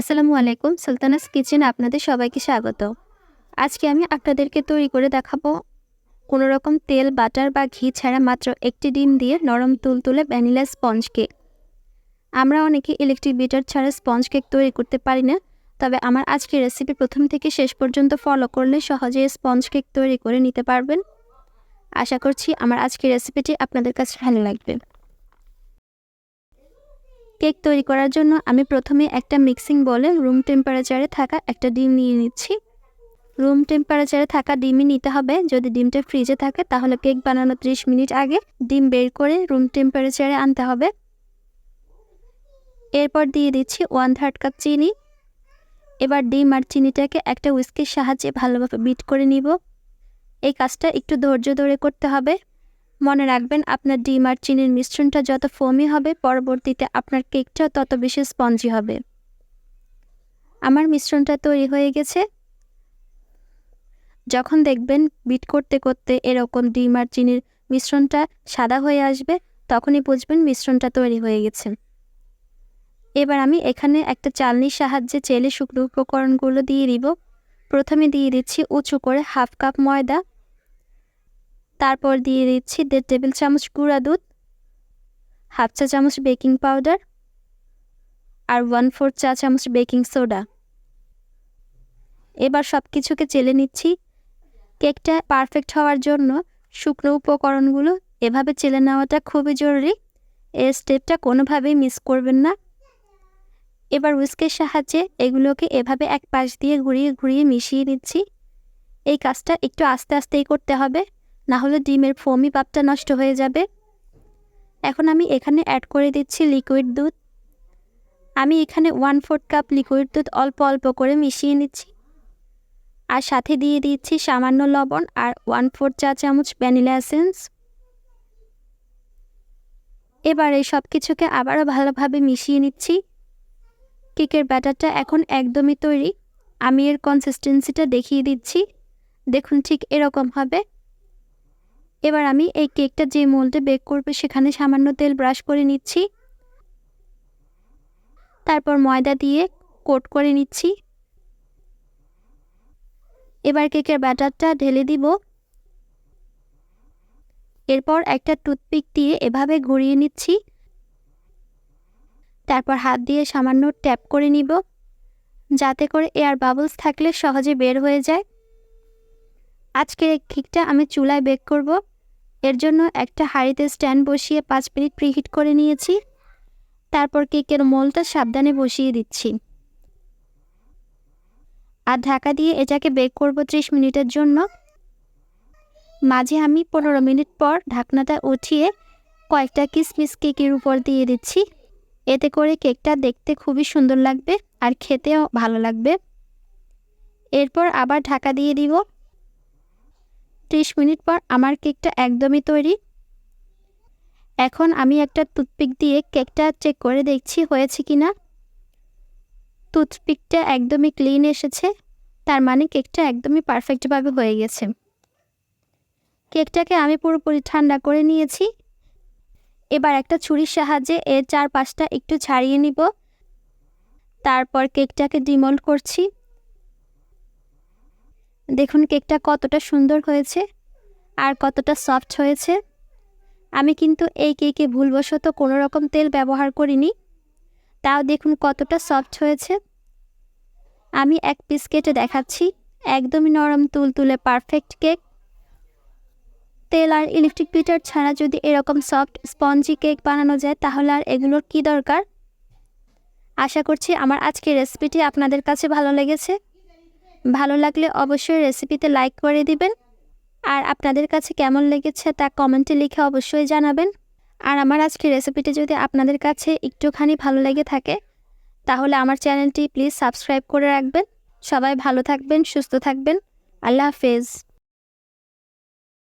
আসসালামু আলাইকুম, সুলতানাস কিচেন আপনাদের সবাইকে স্বাগত। আজকে আমি আপনাদেরকে তৈরি করে দেখাবো কোনো রকম তেল, বাটার বা ঘি ছাড়া মাত্র একটি ডিম দিয়ে নরম তুলতুলে ভ্যানিলা স্পঞ্জ কেক। আমরা অনেকে ইলেকট্রিক বিটার ছাড়া স্পঞ্জ কেক তৈরি করতে পারি না, তবে আমার আজকের রেসিপি প্রথম থেকে শেষ পর্যন্ত ফলো করলে সহজে স্পঞ্জ কেক তৈরি করে নিতে পারবেন। আশা করছি আমার আজকের রেসিপিটি আপনাদের কাছে ভালো লাগবে। কেক তৈরি করার জন্য আমি প্রথমে একটা মিক্সিং বলে রুম টেম্পারেচারে থাকা একটা ডিম নিয়ে নিচ্ছি। রুম টেম্পারেচারে থাকা ডিমই নিতে হবে। যদি ডিমটা ফ্রিজে থাকে তাহলে কেক বানানো ত্রিশ মিনিট আগে ডিম বের করে রুম টেম্পারেচারে আনতে হবে। এরপর দিয়ে দিচ্ছি ওয়ান থার্ড কাপ চিনি। এবার ডিম আর চিনিটাকে একটা উইস্কির সাহায্যে ভালোভাবে বিট করে নিব। এই কাজটা একটু ধৈর্য ধরে করতে হবে। মনে রাখবেন, আপনার ডিম আর চিনির মিশ্রণটা যত ফোমি হবে, পরবর্তীতে আপনার কেকটাও তত বেশি স্পঞ্জি হবে। আমার মিশ্রণটা তৈরি হয়ে গেছে। যখন দেখবেন বিট করতে করতে এরকম ডিম আর চিনির মিশ্রণটা সাদা হয়ে আসবে, তখনই বুঝবেন মিশ্রণটা তৈরি হয়ে গেছে। এবার আমি এখানে একটা চালনির সাহায্যে চেলে শুকনো উপকরণগুলো দিয়ে দিব। প্রথমে দিয়ে দিচ্ছি উঁচু করে হাফ কাপ ময়দা। তারপর দিয়ে দিচ্ছি দেড় টেবিল চামচ গুঁড়া দুধ, হাফ চা চামচ বেকিং পাউডার আর ওয়ান ফোর চা চামচ বেকিং সোডা। এবার সব কিছুকে চেলে নিচ্ছি। কেকটা পারফেক্ট হওয়ার জন্য শুকনো উপকরণগুলো এভাবে চেলে নেওয়াটা খুবই জরুরি। এই স্টেপটা কোনোভাবেই মিস করবেন না। এবার উইস্কের সাহায্যে এগুলোকে এভাবে এক পাশ দিয়ে ঘুরিয়ে ঘুরিয়ে মিশিয়ে নিচ্ছি। এই কাজটা একটু আস্তে আস্তেই করতে হবে। না হলে ডিমের ফোমি পাপটা নষ্ট হয়ে যাবে। এখন আমি এখানে অ্যাড করে দিচ্ছি লিকুইড দুধ। আমি এখানে ওয়ান ফোর্থ কাপ লিকুইড দুধ অল্প অল্প করে মিশিয়ে নিচ্ছি। আর সাথে দিয়ে দিচ্ছি সামান্য লবণ আর ওয়ান ফোর্থ চা চামচ ভ্যানিলা এসেন্স এবার এই সব কিছুকে আবারও ভালোভাবে মিশিয়ে নিচ্ছি। কেকের ব্যাটারটা এখন একদমই তৈরি। আমি এর কনসিস্টেন্সিটা দেখিয়ে দিচ্ছি। দেখুন ঠিক এরকম হবে। এবার আমি এই কেকটা যে মোল্ডে বেক করবে সেখানে সামান্য তেল ব্রাশ করে নিচ্ছি। তারপর ময়দা দিয়ে কোট করে নিচ্ছি। এবার কেকের ব্যাটারটা ঢেলে দিব। এরপর একটা টুথপিক দিয়ে এভাবে ঘুরিয়ে নিচ্ছি। তারপর হাত দিয়ে সামান্য ট্যাপ করে নিব। যাতে করে এয়ার বাবলস থাকলে সহজে বের হয়ে যায়। আজকের এই কেকটা আমি চুলায় বেক করব। এর জন্য একটা হাঁড়িতে স্ট্যান্ড বসিয়ে পাঁচ মিনিট প্রিহিট করে নিয়েছি। তারপর কেকের মোলটা সাবধানে বসিয়ে দিচ্ছি। আর ঢাকা দিয়ে এটাকে বেক করব ত্রিশ মিনিটের জন্য। মাঝে আমি পনেরো মিনিট পর ঢাকনাটা উঠিয়ে কয়েকটা কিসমিস কেকের উপর দিয়ে দিচ্ছি। এতে করে কেকটা দেখতে খুবই সুন্দর লাগবে আর খেতেও ভালো লাগবে। এরপর আবার ঢাকা দিয়ে দিব। ত্রিশ মিনিট পর আমার কেকটা একদমই তৈরি। এখন আমি একটা টুথপিক দিয়ে কেকটা চেক করে দেখছি হয়েছে কি না টুথপিকটা একদমই ক্লিন এসেছে, তার মানে কেকটা একদমই পারফেক্টভাবে হয়ে গেছে। কেকটাকে আমি পুরোপুরি ঠান্ডা করে নিয়েছি। এবার একটা ছুরির সাহায্যে এর চারপাশটা একটু ছাড়িয়ে নিব। তারপর কেকটাকে ডিমোল্ড করছি। দেখুন কেকটা কতটা সুন্দর হয়েছে আর কতটা সফট হয়েছে। আমি কিন্তু এই কেকে ভুলবশত কোনো রকম তেল ব্যবহার করিনি। তাও দেখুন কতটা সফট হয়েছে। আমি এক পিস কেটে দেখাচ্ছি। একদমই নরম, তুলতুলে, পারফেক্ট কেক। তেল আর ইলেকট্রিক বিটার ছাড়া যদি এরকম সফট, স্পঞ্জি কেক বানানো যায়, তাহলে আর এগুলোর কি দরকার? আশা করছি আমার আজকের রেসিপিটি আপনাদের কাছে ভালো লেগেছে। ভালো লাগলে অবশ্যই রেসিপিতে লাইক করে দিবেন। আর আপনাদের কাছে কেমন লেগেছে তা কমেন্টে লিখে অবশ্যই জানাবেন। আর আমার আজকের রেসিপিটি যদি আপনাদের কাছে একটুখানি ভালো লেগে থাকে, তাহলে আমার চ্যানেলটি প্লিজ সাবস্ক্রাইব করে রাখবেন। সবাই ভালো থাকবেন, সুস্থ থাকবেন। আল্লাহ হাফেজ।